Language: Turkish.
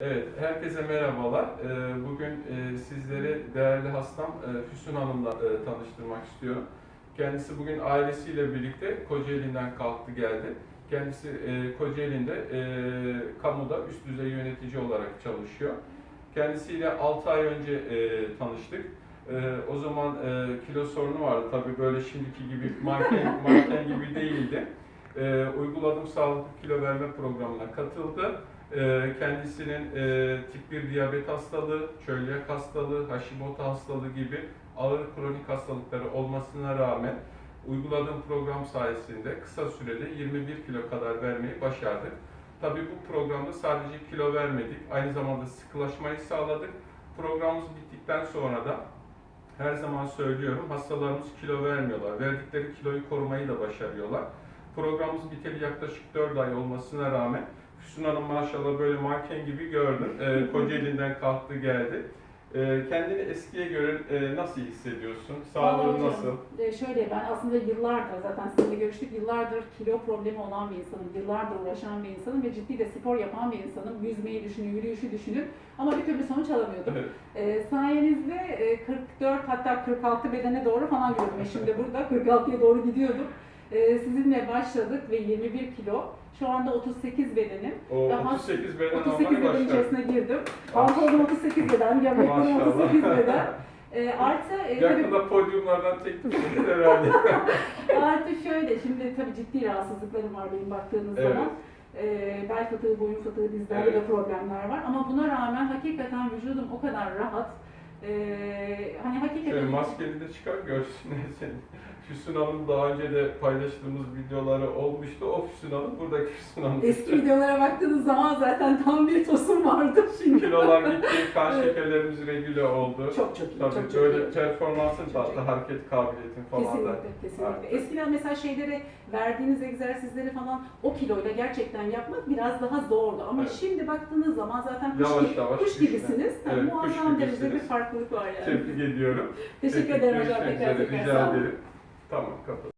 Evet, herkese merhabalar. Ee, Bugün e, sizleri değerli hastam e, Füsun Hanım'la e, tanıştırmak istiyorum. Kendisi bugün ailesiyle birlikte Kocaeli'nden kalktı geldi. Kendisi Kocaeli'nde kamuda üst düzey yönetici olarak çalışıyor. Kendisiyle 6 ay önce tanıştık. O zaman kilo sorunu vardı tabii böyle şimdiki gibi manken, manken gibi değildi. Uyguladığım sağlıklı kilo verme programına katıldı. Ee, kendisinin e, tip 1 diyabet hastalığı, çölyak hastalığı, Hashimoto hastalığı gibi ağır kronik hastalıkları olmasına rağmen uyguladığım program sayesinde kısa sürede 21 kilo kadar vermeyi başardık. Tabii bu programda sadece kilo vermedik, aynı zamanda sıkılaşmayı sağladık. Programımız bittikten sonra da her zaman söylüyorum hastalarımız kilo vermiyorlar. Verdikleri kiloyu korumayı da başarıyorlar. Programımız biteli yaklaşık 4 ay olmasına rağmen Füsun Hanım maşallah böyle manken gibi gördüm. Ee, Kocaeli'nden kalktı geldi. Ee, kendini eskiye göre e, nasıl hissediyorsun? Vallahi Sağlığın hocam, nasıl? e, şöyle ben aslında yıllardır zaten sizinle görüştük. Yıllardır kilo problemi olan bir insanım. Yıllardır uğraşan bir insanım ve ciddi de spor yapan bir insanım. Yüzmeyi düşünün, yürüyüşü düşünün. Ama bir türlü sonuç alamıyordum. Evet. E, sayenizde e, 44 hatta 46 bedene doğru falan gidiyordum. Şimdi burada 46'ya doğru gidiyordum. E, sizinle başladık ve 21 kilo. Şu anda 38 bedenim. O Daha 38 beden 38 almaya beden içerisine girdim. Pantolonum 38 beden, gömleklerim Maşallah. 38 beden. E, artı e, tabii Yakında podyumlardan teklif edilir herhalde. Artı şöyle, şimdi tabii ciddi rahatsızlıklarım var benim baktığınız Evet. zaman. Ee, bel fıtığı, boyun fıtığı, dizlerde Evet. de problemler var. Ama buna rağmen hakikaten vücudum o kadar rahat. Ee, hani hakikaten... Şöyle maskeni de çıkar görsünler seni. Füsun Hanım daha önce de paylaştığımız videoları olmuştu. O Füsun Hanım, buradaki Füsun Hanım. Eski videolara baktığınız zaman zaten tam bir tosum vardı şimdi. Kilolar gitti, kan Evet. şekerlerimiz regüle oldu. Çok çok iyi, Tabii çok çok böyle iyi. performansın Çok hareket kabiliyetin falan da. Kesinlikle, kesinlikle. arttı. Eskiden mesela şeyleri, verdiğiniz egzersizleri falan o kiloyla gerçekten yapmak biraz daha zordu. Ama Evet. şimdi baktığınız zaman zaten kuş, Yavaş gibi, yavaş kuş gibisiniz. Yani Evet, kuş muazzam derecede bir gibisiniz. Farklılık var yani. Tebrik ediyorum. Teşekkür ederim hocam. Tekrar tekrar Rica ederim. Tamam kapat.